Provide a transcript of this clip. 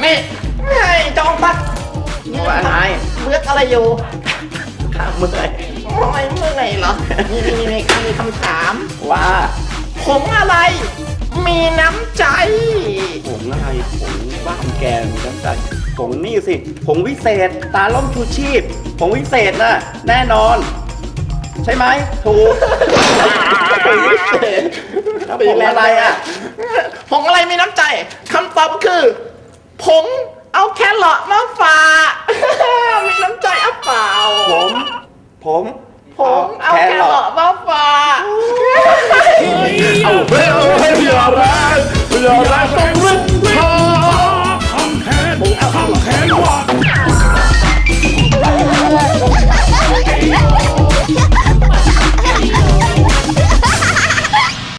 ไม่ไม่จอมพัดนี่ว่าอะไรเมื่ออะไรอยู่ข้าเมื่อยเมื่อยเมื่อยเหรอ นี่นี่นี่มีคำถามว่าผมอะไร มีน้ำใจผงอะไรผงบ้านแกมีน้ำใจผงนี่สิผงวิเศษ ตาล้มชูชีพผงวิเศษนะแน่นอน ใช่ไหมถูกผงวิเศษผงอะไรอะผงอะไรมีน้ำใจคำตอบคือ งเอาแครอทมาฝากมีน้ำใจอะเปล่า ผม ผมผงเอาแครอทมาฝาก เอาเฮ้